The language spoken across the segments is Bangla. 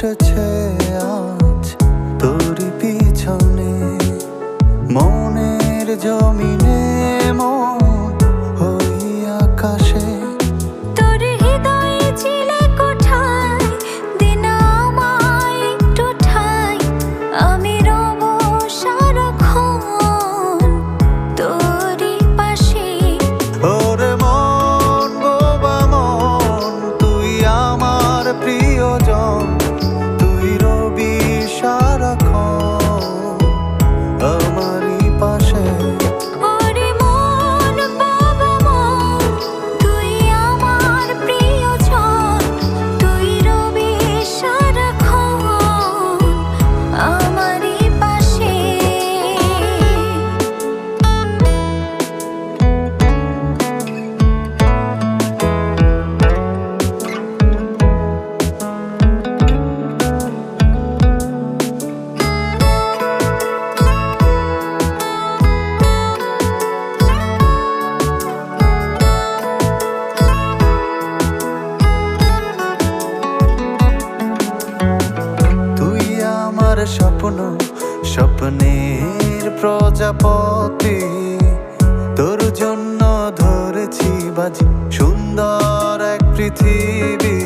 ফুটেছে আজ। তোর পিছনে মনের জমিনে স্বপ্ন স্বপ্নের প্রজাপতি। তোর জন্য ধরেছি বাজি সুন্দর এক পৃথিবী।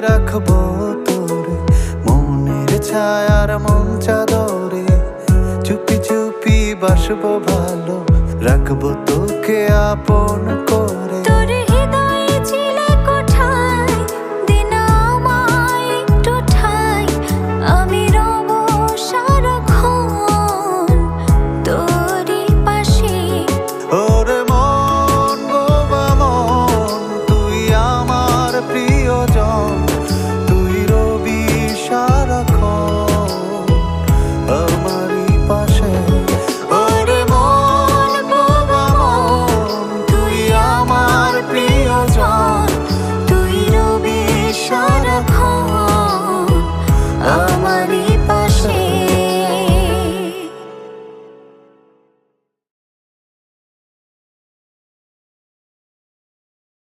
রাখব তোরে। মনের ছায়ার মন চাদরে চুপি চুপি বাসবো ভালো। রাখব তোকে আপন করে।